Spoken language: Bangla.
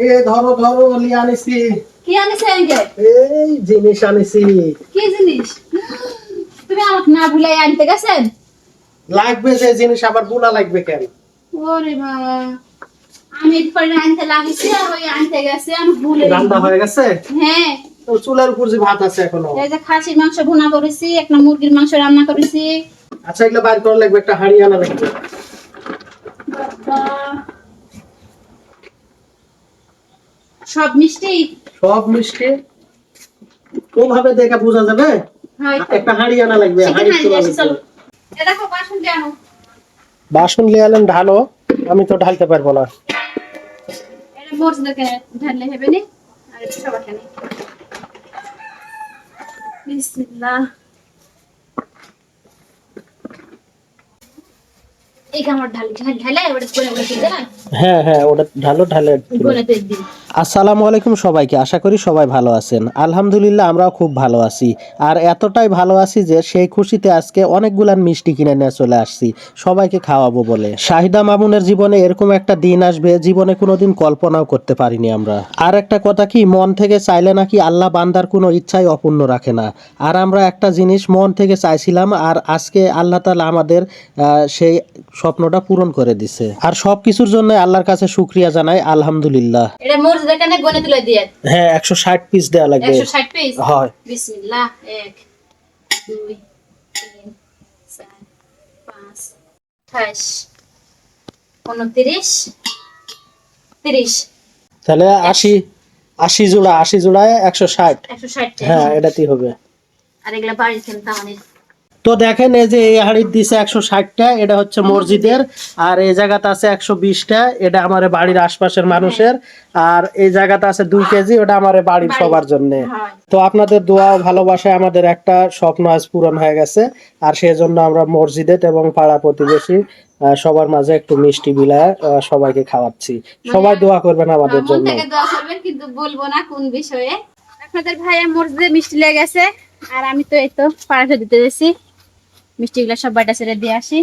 এ ধরো ধরো আনিছি। কি আনিছে এই জিনিস আনিছি। কি জিনিস? তুমি আমাকে না ভুলাই আনতে গেছেন? লাগবে যে জিনিস আবার বুলা লাগবে কেন? ওরে বাবা আমি পরে আনতে লাগিছি আর ওই আনতে গেছে আমি ভুলে রান্না হয়ে গেছে? হ্যাঁ। তো চুলার উপর যে ভাত আছে এখনও। এই যে খাসির মাংস ভুনা করেছি একটা মুরগির মাংস রান্না করেছি। আচ্ছা এগুলো বাইর করা লাগবে একটা হাঁড়ি আনা লাগবে। বাবা। সব মিষ্টি? সব মিষ্টি। কোনভাবে দেখে বোঝা যাবে। একটা হাঁড়ি আনা লাগবে হাঁড়ি। এ দেখো বাসন লিয়ে আলেন ঢালো আমি তো ঢালতে পারব না। এটা মরচ দেখে ঢাললে হবে নি আর এটা বিসমিল্লাহ এই কামড় ঢালি ঢাল ঢালে ওটা করে বলে দিই না হ্যাঁ হ্যাঁ ওটা ঢালো আসসালামু আলাইকুম সবাইকে আশা করি সবাই ভালো আছেন। আলহামদুলিল্লাহ আমরাও খুব ভালো আছি। আর এতটাই ভালো আছি যে সেই খুশিতে আজকে অনেকগুলান মিষ্টি কিনে নিয়ে চলে আসছি সবাইকে খাওয়াবো বলে। শাহিদা মামুনের জীবনে এরকম একটা দিন আসবে জীবনে কোনোদিন কল্পনাও করতে পারিনি আমরা। আর একটা কথা কি মন থেকে চাইলে নাকি আল্লাহ বান্দার কোনো ইচ্ছাই অপূর্ণ রাখে না। আর আমরা একটা জিনিস মন থেকে চাইছিলাম আর আজকে আল্লাহ তালা আমাদের সেই স্বপ্নটা পূরণ করে দিছে। আর সব কিছুর জন্য আল্লাহর কাছে শুক্রিয়া জানাই আলহামদুলিল্লাহ। এটা মরচ দেখে গনে তুলে দিয়ে। হ্যাঁ একশো ষাট পিস দেওয়া লাগবে। একশো ষাট পিস হয়। বিসমিল্লাহ। এক দুই তিন চার পাঁচ আঠাশ উনত্রিশ তিরিশ। তাহলে আশি আশি জোড়া আশি জোড়ায় একশো ষাট। একশো ষাট। হ্যাঁ এটাতেই হবে। আর এগুলা বাড়ির খেলতে আমাদের তো দেখেন এই যে এই হাড়ির দিছে একশো ষাটটা এটা হচ্ছে মসজিদের আর এই জায়গাতে আছে একশো বিশটা এটা আমার বাড়ির আশপাশের মানুষের আর এই জায়গাতে আছে দুই কেজি ওটা আমার বাড়ির সবার জন্য। তো আপনাদের দোয়া ভালোবাসায় আমাদের একটা স্বপ্ন আজ পূরণ হয়ে গেছে আর সেই জন্য আমরা মসজিদে এবং পাড়া প্রতিবেশী সবার মাঝে একটু মিষ্টি আহ, সবাইকে খাওয়াচ্ছি। সবাই দোয়া করবেন আমাদের জন্য। দোয়া করবেন কিন্তু বলব না কোন বিষয়ে। আপনাদের ভাইয়া মসজিদে মিষ্টি লেগে গেছে আর আমি তো এই তো পাড়াতে দিতে গেছি মিষ্টিগুলো সব বাটা ছেড়ে দিয়ে আসি।